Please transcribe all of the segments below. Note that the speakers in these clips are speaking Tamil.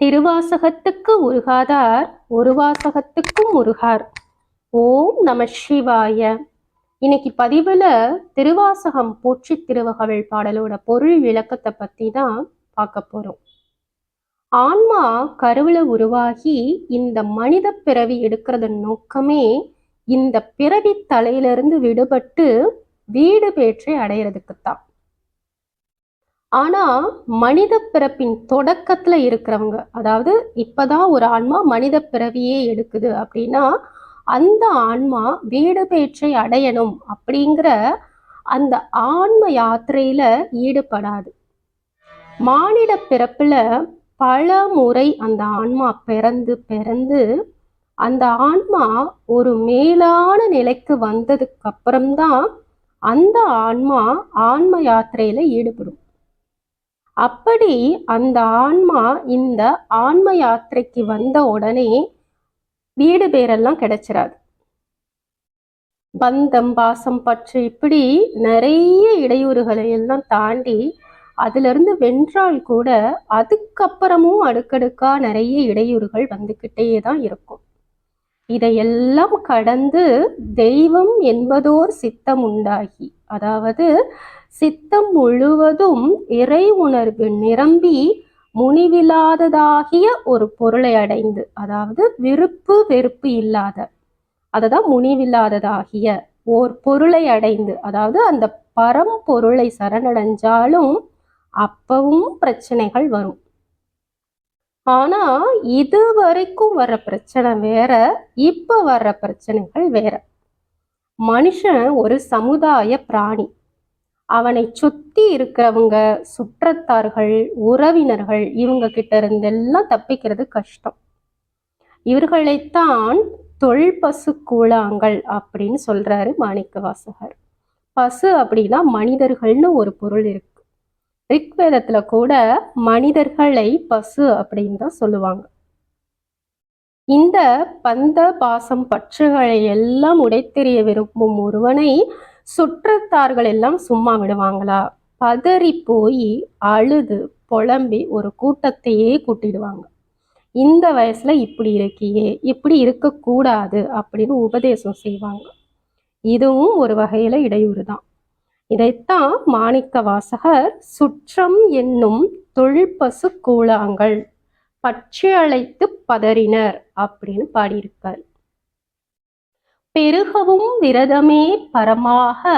திருவாசகத்துக்கு உருகாதார் ஒரு வாசகத்துக்கும் உருகார். ஓம் நம சிவாய. இன்னைக்கு பதிவுல திருவாசகம் போற்றி திருவகவல் பாடலோட பொருள் விளக்கத்தை பற்றி தான் பார்க்க போறோம். ஆன்மா கருவில உருவாகி இந்த மனித பிறவி எடுக்கிறதன் நோக்கமே இந்த பிறவி தலையிலிருந்து விடுபட்டு வீடு பேற்றை அடையிறதுக்குத்தான். ஆனால் மனித பிறப்பின் தொடக்கத்தில் இருக்கிறவங்க அதாவது இப்போதான் ஒரு ஆன்மா மனித பிறவியே எடுக்குது அப்படின்னா அந்த ஆன்மா வீடு பேற்றை அடையணும் அப்படிங்கிற அந்த ஆன்ம யாத்திரையில ஈடுபடாது. மானிட பிறப்புல பல முறை அந்த ஆன்மா பிறந்து பிறந்து அந்த ஆன்மா ஒரு மேலான நிலைக்கு வந்ததுக்கு அப்புறம்தான் அந்த ஆன்மா ஆன்ம யாத்திரையில ஈடுபடும். அப்படி அந்த ஆன்மா இந்த ஆன்ம யாத்திரைக்கு வந்த உடனே வீடு பேரெல்லாம் கிடைச்சிடாது பந்தம் பாசம் பற்று இப்படி நிறைய இடையூறுகளை எல்லாம் தாண்டி அதிலிருந்து வென்றால் கூட அதுக்கப்புறமும் அடுக்கடுக்கா நிறைய இடையூறுகள் வந்துக்கிட்டே தான் இருக்கும். இதையெல்லாம் கடந்து தெய்வம் என்பதோர் சித்தம் உண்டாகி அதாவது சித்தம் முழுவதும் இறை உணர்வு நிரம்பி முனிவில்லாததாகிய ஒரு பொருளை அடைந்து அதாவது விருப்பு வெறுப்பு இல்லாத அதுதான் முனிவில்லாததாகிய ஓர் பொருளை அடைந்து அதாவது அந்த பரம்பொருளை சரணடைஞ்சாலும் அப்பவும் பிரச்சனைகள் வரும். ஆனா இது வரைக்கும் வர்ற பிரச்சனை வேற இப்ப வர்ற பிரச்சனைகள் வேற. மனுஷன் ஒரு சமுதாய பிராணி. அவனை சுத்தி இருக்கிறவங்க சுற்றத்தார்கள் உறவினர்கள் இவங்க கிட்ட இருந்தெல்லாம் தப்பிக்கிறது கஷ்டம். இவர்களைத்தான் தொல் பசு கூழாங்கள் அப்படின்னு சொல்றாரு மாணிக்க வாசகர் பசு அப்படின்னா மனிதர்கள்னு ஒரு பொருள் இருக்கு. ரிக்வேதத்துல கூட மனிதர்களை பசு அப்படின்னு தான் சொல்லுவாங்க. இந்த பந்த பாசம் பற்றுகளை எல்லாம் உடைத்தெறிய விரும்பும் ஒருவனை சுற்றத்தார்கள் எல்லாம் சும்மா விடுவாங்களா? பதறி போய் அழுது புலம்பி ஒரு கூட்டத்தையே கூட்டிடுவாங்க. இந்த வயசுல இப்படி இருக்கியே இப்படி இருக்கக்கூடாது அப்படின்னு உபதேசம் செய்வாங்க. இதுவும் ஒரு வகையில இடையூறு தான் இதைத்தான் மாணிக்க வாசகர் சுற்றம் என்னும் தொழிற்பசு கூழாங்கள் பற்றி அழைத்து பதறினர் அப்படின்னு பாடியிருக்கார். பெருகவும் விரதமே பரமாக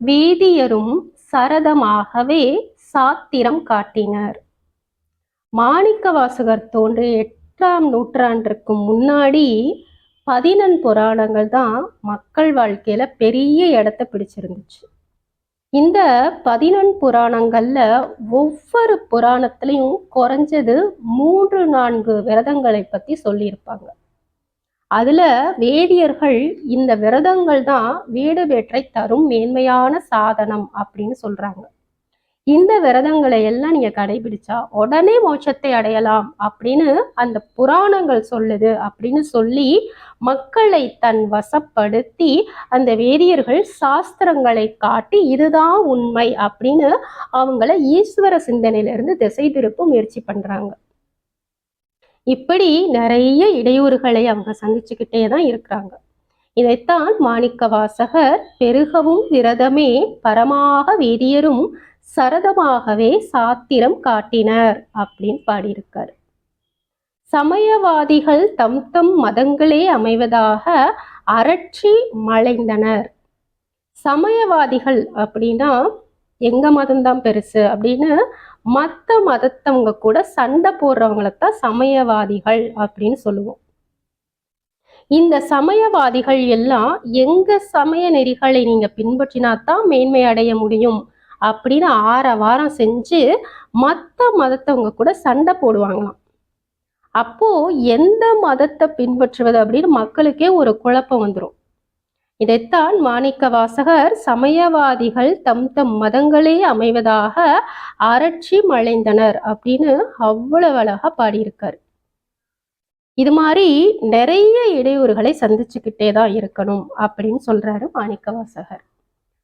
வேதியரும் சரதமாகவே சாத்திரம் காட்டினர். மாணிக்க வாசகர் தோன்றிய எட்டாம் நூற்றாண்டிற்கு முன்னாடி பதினெண் புராணங்கள் தான் மக்கள் வாழ்க்கையில பெரிய இடத்த பிடிச்சிருந்துச்சு. இந்த பதினெண் புராணங்களில் ஒவ்வொரு புராணத்திலையும் குறைஞ்சது மூன்று நான்கு விரதங்களை பற்றி சொல்லியிருப்பாங்க. அதில் வேதியர்கள் இந்த விரதங்கள் தான் வீடு வேற்றை தரும் மேன்மையான சாதனம் அப்படின்னு சொல்கிறாங்க இந்த விரதங்களை எல்லாம் நீங்க கடைபிடிச்சா உடனே மோட்சத்தை அடையலாம் அப்படின்னு அந்த புராணங்கள் சொல்லுது அப்படின்னு சொல்லி மக்களை தன் வசப்படுத்தி அந்த வேதியர்கள் சாஸ்திரங்களை காட்டி இதுதான் உண்மை அப்படின்னு அவங்கள ஈஸ்வர சிந்தனையிலிருந்து திசை திருப்ப முயற்சி பண்றாங்க. இப்படி நிறைய இடையூறுகளை அவங்க சந்திச்சுக்கிட்டே தான் இருக்கிறாங்க. இதைத்தான் மாணிக்க வாசகர் பெருகவும் விரதமே பரமாக வேதியரும் சரதமாகவே சாத்திரம் காட்டினர் அப்படின்னு பாடியிருக்கார். சமயவாதிகள் தம் தம் மதங்களே அமைவதாக அரட்சி மலைந்தனர். சமயவாதிகள் அப்படின்னா எங்க மதம்தான் பெருசு அப்படின்னு மற்ற மதத்தவங்க கூட சண்டை போடுறவங்களைத்தான் சமயவாதிகள் அப்படின்னு சொல்லுவோம். இந்த சமயவாதிகள் எல்லாம் எங்க சமய நெறிகளை நீங்க பின்பற்றினா தான் மேன்மை அடைய முடியும் அப்படின்னு ஆற வாரம் செஞ்சு மற்ற மதத்தவங்க கூட சண்டை போடுவாங்களாம். அப்போ எந்த மதத்தை பின்பற்றுவது அப்படின்னு மக்களுக்கே ஒரு குழப்பம் வந்துடும் இதைத்தான் மாணிக்க வாசகர் சமயவாதிகள் தம் தம் மதங்களே அமைவதாக அரட்சி மழைந்தனர் அப்படின்னு அவ்வளவு அழகா பாடியிருக்காரு. இது மாதிரி நிறைய இடையூறுகளை சந்திச்சுக்கிட்டே தான் இருக்கணும் அப்படின்னு சொல்றாரு மாணிக்க வாசகர்.